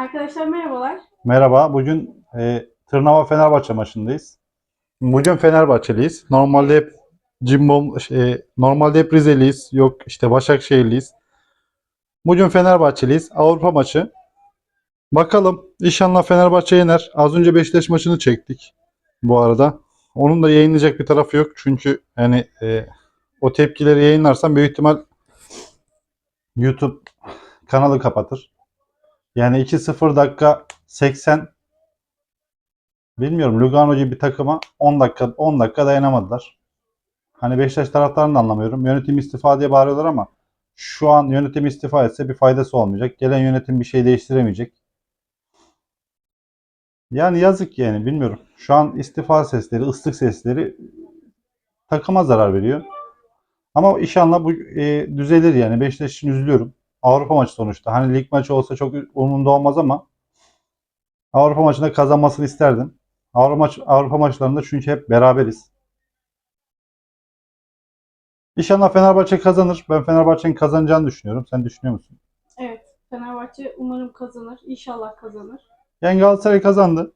Arkadaşlar merhabalar. Merhaba, bugün e, Tırnava Fenerbahçe maçındayız. Bugün Fenerbahçeliyiz. Normalde hep Cimbom, şey, normalde hep Rizeliyiz. Yok işte Başakşehirliyiz. Bugün Fenerbahçeliyiz. Avrupa maçı. Bakalım inşallah Fenerbahçe yener. Az önce Beşiktaş maçını çektik bu arada. Onun da yayınlayacak bir tarafı yok. Çünkü yani e, o tepkileri yayınlarsam büyük ihtimal YouTube kanalı kapatır. Yani 2-0 dakika 80 bilmiyorum Lugano gibi bir takıma 10 dakika 10 dakika dayanamadılar. Hani Beşiktaş taraftarını da anlamıyorum. Yönetim istifa diye bağırıyorlar ama şu an yönetim istifa etse bir faydası olmayacak. Gelen yönetim bir şey değiştiremeyecek. Yani yazık yani bilmiyorum. Şu an istifa sesleri, ıslık sesleri takıma zarar veriyor. Ama inşallah bu e, düzelir yani. Beşiktaş için üzülüyorum. Avrupa maçı sonuçta. Hani lig maçı olsa çok umurumda olmaz ama Avrupa maçında kazanmasını isterdim. Avrupa, maç, Avrupa maçlarında çünkü hep beraberiz. İnşallah Fenerbahçe kazanır. Ben Fenerbahçe'nin kazanacağını düşünüyorum. Sen düşünüyor musun? Evet, Fenerbahçe umarım kazanır. İnşallah kazanır. Yani Galatasaray kazandı.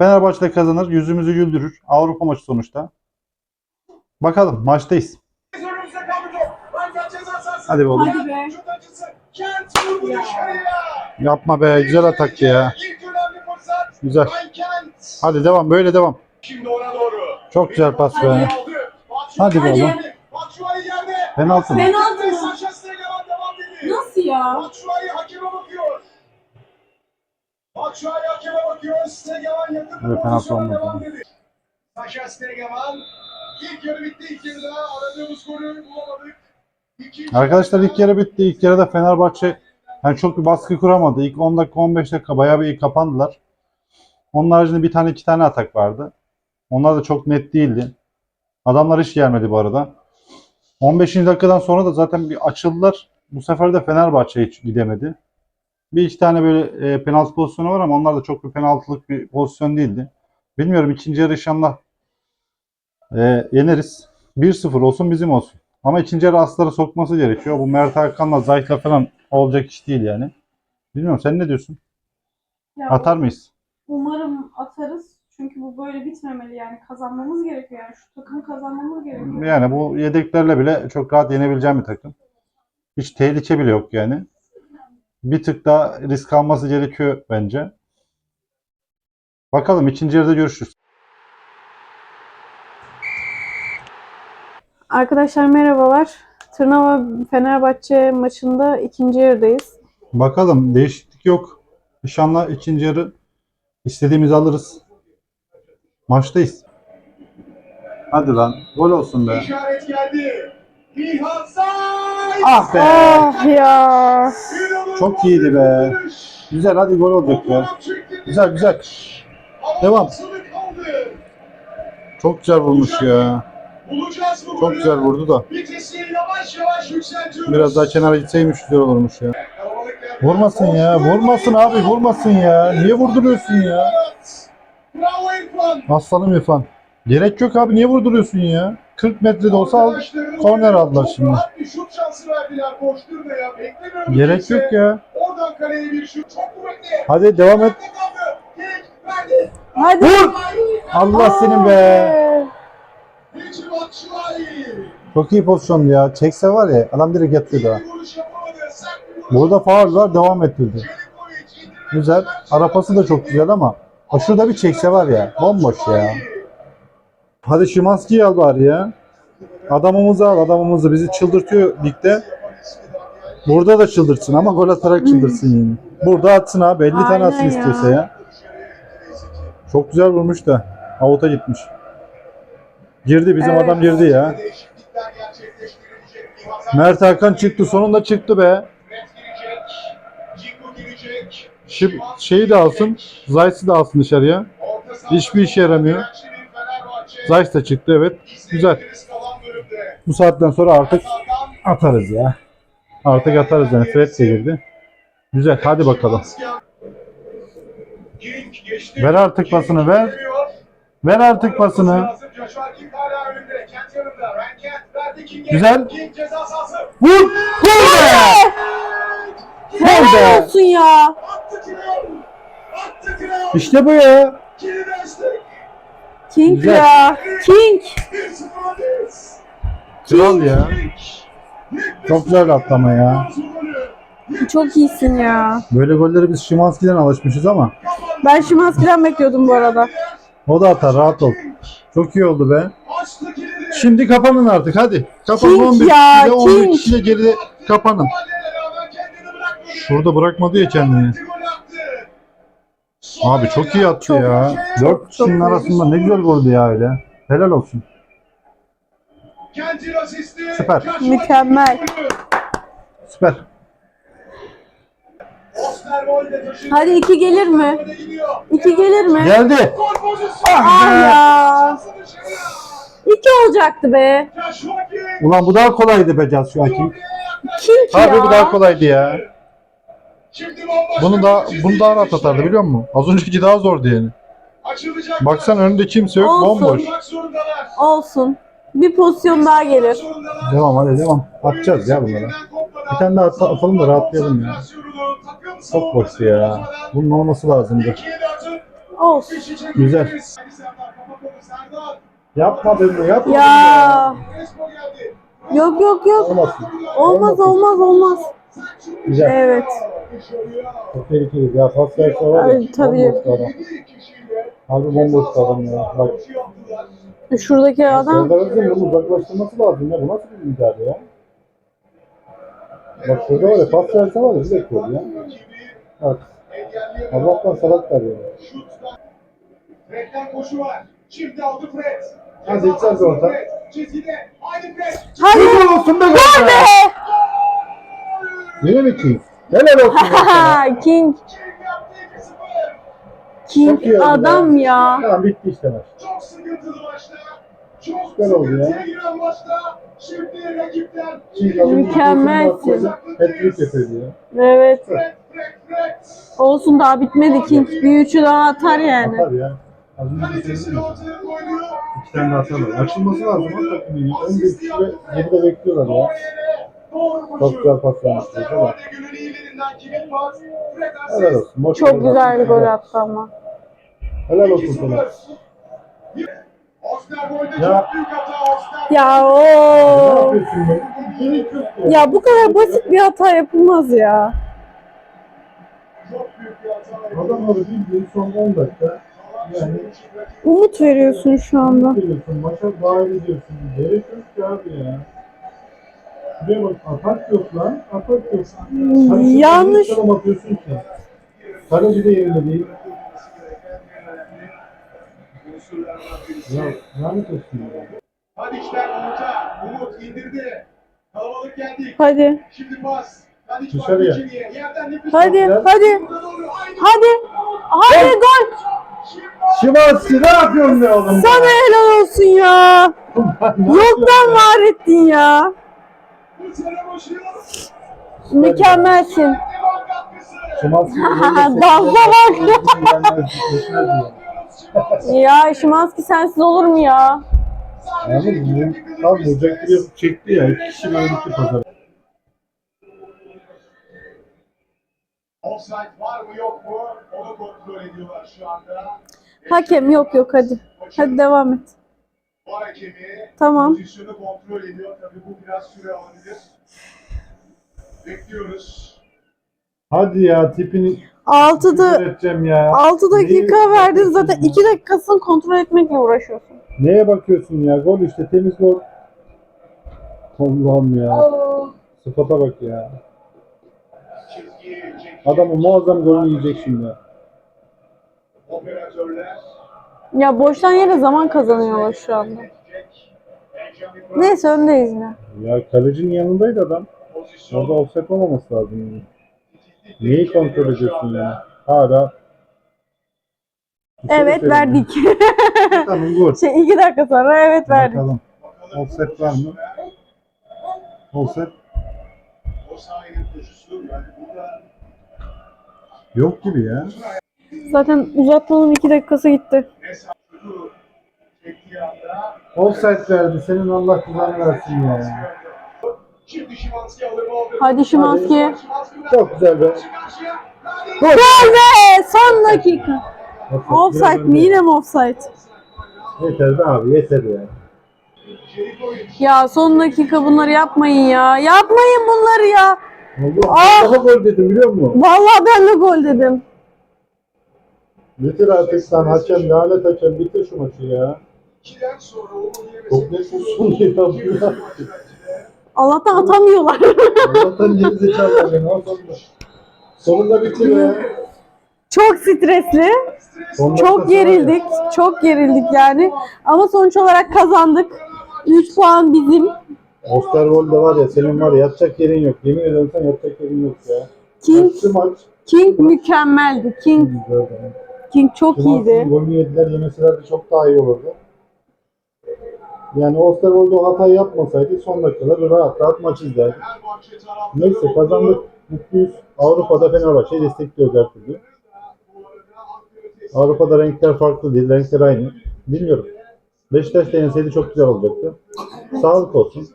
Fenerbahçe de kazanır. Yüzümüzü güldürür. Avrupa maçı sonuçta. Bakalım maçtayız. Hadi be oğlum. Hadi be. Yapma be güzel atak ya. Güzel. Hadi devam böyle devam. Şimdi ona doğru. Çok güzel pas be. Hadi be oğlum. Yerde. Penaltı mı? Penaltı mı? Nasıl ya? Batshuayi hakeme bakıyor. Batshuayi hakeme bakıyor. Stegeman yakın Evet, penaltı olmadı. devam. Saşa Stegeman. İlk yarı bitti. İlk yarıda aradığımız golü bulamadık. Arkadaşlar ilk yarı bitti. İlk yarıda Fenerbahçe yani çok bir baskı kuramadı. İlk 10 dakika 15 dakika bayağı bir iyi kapandılar. Onun haricinde bir tane iki tane atak vardı. Onlar da çok net değildi. Adamlar hiç gelmedi bu arada. 15. dakikadan sonra da zaten bir açıldılar. Bu sefer de Fenerbahçe hiç gidemedi. Bir iki tane böyle e, penaltı pozisyonu var ama onlar da çok bir penaltılık bir pozisyon değildi. Bilmiyorum ikinci yarı inşallah e, yeneriz. 1-0 olsun bizim olsun. Ama ikinci yarı asları sokması gerekiyor. Bu Mert Hakan'la Zayt'la falan olacak iş değil yani. Bilmiyorum sen ne diyorsun? ya Atar mıyız? Umarım atarız. Çünkü bu böyle bitmemeli yani. Kazanmamız gerekiyor yani. Şu takımı kazanmamız gerekiyor. Yani bu yedeklerle bile çok rahat yenebileceğim bir takım. Hiç tehlike bile yok yani. Bir tık daha risk alması gerekiyor bence. Bakalım ikinci yarıda görüşürüz. Arkadaşlar merhabalar. Tırnava Fenerbahçe maçında ikinci yarıdayız. Bakalım değişiklik yok. İnşallah ikinci yarı istediğimizi alırız. Maçtayız. Hadi lan gol olsun be. İşaret geldi. Nihat. Ah be. Ah ya. Çok iyiydi be. Güzel hadi gol olacak çektirdi. Güzel güzel. Devam. Çok güzel vurmuş ya. Bulacağız bu Çok golü. güzel vurdu da. Vitesi yavaş yavaş yükseltiyoruz. Biraz daha kenara gitseymiş güzel olurmuş ya. Vurmasın ya. Vurmasın abi vurmasın ya. Niye vurduruyorsun ya? Bravo İrfan. Aslanım İrfan. Gerek yok abi niye vurduruyorsun ya? 40 metrede olsa al. Korner aldılar şimdi. rahat bir şut şansı verdiler. Boş durmaya. Beklemiyorum Gerek kimse. yok ya. Oradan kaleye bir şut. Çok kuvvetli. Hadi devam et. Hadi. Vur! Allah senin be. Çok iyi pozisyon ya. Çekse var ya adam direkt yatıyor daha. Burada faul var devam ettirdi. Güzel. Arapası da çok güzel ama o şurada bir çekse var ya. Bomboş ya. Hadi Şimanski'yi al bari ya. Adamımızı al adamımızı. Bizi çıldırtıyor ligde. Burada da çıldırsın ama gol atarak çıldırsın yine. Burada atsın abi. 50 tane Aynen atsın ya. istiyorsa ya. Çok güzel vurmuş da. Avuta gitmiş. Girdi bizim Evet. adam girdi ya. Mert Hakan çıktı sonunda çıktı be. Şimdi şeyi de alsın. Zayt'sı da alsın dışarıya. Hiçbir işe yaramıyor. Zayt da çıktı evet. Güzel. Bu saatten sonra artık atarız ya. Artık atarız yani. Fred de girdi. Güzel hadi bakalım. Ver artık pasını, ver. Ver artık pasını. Lazım. Joshua King hala önünde. Kent yanında. Ben Kent verdi King'e. Güzel. King ceza sahası. Vur! Vur be! Vur Helal olsun ya. Attı Kral. Attı Kral. İşte bu ya. King Güzel. ya. King. 1-0 öndeyiz. Kral ya. Çok güzel atlama ya. Çok iyisin ya. Böyle golleri biz Şimanski'den alışmışız ama Ben Şimanski'den bekliyordum bu arada. o da atar rahat ol. Çok iyi oldu be. Şimdi kapanın artık hadi. Kapanın King 11 ya, kişiyle 11 King. kişiyle geride kapanın. Şurada bırakmadı ya kendini. Abi çok iyi attı Çok- ya. Dört kişinin arasında ne güzel goldü ya öyle. Helal olsun. Süper. Mükemmel. Süper. Hadi iki gelir mi? İki gelir mi? Geldi. Ya. Şansı dışarıya. İki olacaktı be. Ulan bu daha kolaydı be Cas şu an King. King Harbi bu daha ya. kolaydı ya. Bunu çizgi bunu daha rahat atardı biliyor musun? Az önceki daha zordu yani. Baksan önünde kimse yok Olsun. bomboş. Olsun. Bir pozisyon daha gelir. Devam hadi devam. Atacağız ya bunlara. Bir tane daha at- atalım da rahatlayalım ya. Çok boştu ya. Bunun olması lazımdı. Olsun. Güzel. Yapma be yapma. Ya. Yok yok yok. Olmasın. Olmaz olmaz olmaz. Güzel. Evet. Çok tehlikeli. Ya pas verse var ya. Ay, tabii. bomboştu adam. Harbi bomboştu adam ya. Bak. Şuradaki adam Serdar'ın bunu uzaklaştırması lazım ya. Bu nasıl bir müdahale ya? Bak şurada var ya pas verse var ya direkt gol ya. Bak. Allah'tan salaklar ya. Fred'den koşu var. Şimdi aldı Fred. Hadi içeceğiz orta. Fred, Çizgide. Haydi Fred. Hadi. Helal olsun be gol be. Yine mi King? Helal olsun King. Kim yaptı 2-0. King adam ya. Tamam bitti işte maç. Çok sıkıntılı maçta. Çok Güzel oldu ya. giren maçta. Şimdi rakipten King Mükemmelsin. bir Hat-trick yapıyordu ya. Evet. Fred. Olsun daha bitmedi King. Bir üçü daha atar yani. Atar ya. Az önce koyuyor. İki tane daha atarlar. Açılması lazım ha takımın. 11 kişi ve geride bekliyorlar ya. Çok güzel pas? Fred Helal olsun. Boş Çok güzel bir gol attı ama. Helal olsun sana. 2-0. Osterwolde Ya. çok büyük hata Osterwolde. Ya o. Ya bu kadar basit bir hata yapılmaz ya. Hata. Adamları bildiğin son 10 dakika yani Umut veriyorsun şu anda. geliyorsun, maça dahil ediyorsun. Gerek yok ki abi ya. Şuraya bak atak yok lan. Atak yok. Sen Yanlış. çalım atıyorsun ki? Kaleci de yerinde değil. Ya lanet olsun ya. Hadi işler Umut'a. Umut indirdi. Kalabalık geldik. Hadi. Şimdi pas. Dışarıya. Hadi. Hadi. Hadi. Hadi gol. Şimanski ne yapıyorsun be oğlum? Sana helal olsun ya. Yoktan var ettin ya. Mükemmelsin. Şimanski Dansa bak. Ya Şimanski sensiz olur mu ya? Yani tam çekti ya. İki kişi böyle gitti pazara. Offside var mı yok mu? Onu kontrol ediyorlar şu anda. Hakem yok yok hadi. Hadi devam et. Var hakemi. Tamam. Pozisyonu kontrol ediyor. Tabii bu biraz süre alabilir. Bekliyoruz. Hadi ya tipini 6'da üreteceğim ya. 6 dakika Neyi verdin zaten bakıyorsun 2 dakikasını kontrol etmekle uğraşıyorsun. Neye bakıyorsun ya? Gol işte temiz gol. Allah'ım ya. Sıfata bak ya. Adamın muazzam golünü yiyecek şimdi. Operatörler. Ya boştan yere zaman kazanıyorlar şu anda. Neyse öndeyiz yine. Ya kalecinin yanındaydı adam. Orada offset olmaması lazım. Yani. Neyi kontrol ediyorsun ya? Hala. Evet verdik. Tamam gol. şey 2 dakika sonra evet verdik. Bakalım. Offset var mı? Offset O sahinin koşusu yani yok gibi ya. Zaten uzatmanın 2 dakikası gitti. Offset verdi. Senin Allah kulağını versin ya. Hadi Şimanski. Çok güzel be. Gol be! Son dakika. Offside mi? Yine mi offside? Yeter be abi yeter ya. Ya son dakika bunları yapmayın ya. Yapmayın bunları ya. Allah Ah! daha gol dedim biliyor musun? Vallahi ben de gol dedim. Bitir artık sen hakem lanet hakem bitir şu maçı ya. ikiden sonra onun yemesi. Çok net pozisyon ya. Allah'tan atamıyorlar. Allah'tan geri zekalı sonunda. Sonunda bitti be. Çok stresli. Son Çok dakika gerildik. Çok gerildik yani. Ama sonuç olarak kazandık. 3 puan bizim. Osterwold'da var ya senin var ya yatacak yerin yok. Yemin ederim sen yatacak yerin yok ya. King maç. King mükemmeldi. King King çok iyiydi. golünü yediler yemeselerdi çok daha iyi olurdu. Yani Osterwold o hatayı yapmasaydı son dakikalar rahat rahat maç izlerdik. Neyse kazandık. Mutluyuz. Avrupa'da Fenerbahçe'yi destekliyoruz her türlü. Avrupa'da renkler farklı değil. Renkler aynı. Bilmiyorum. Beşiktaş da yenseydi çok güzel olacaktı. Sağlık olsun.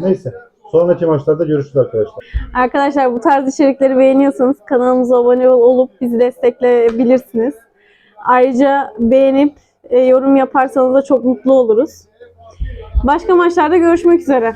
Neyse. Sonraki maçlarda görüşürüz arkadaşlar. Arkadaşlar bu tarz içerikleri beğeniyorsanız kanalımıza abone olup bizi destekleyebilirsiniz. Ayrıca beğenip e, yorum yaparsanız da çok mutlu oluruz. Başka maçlarda görüşmek üzere.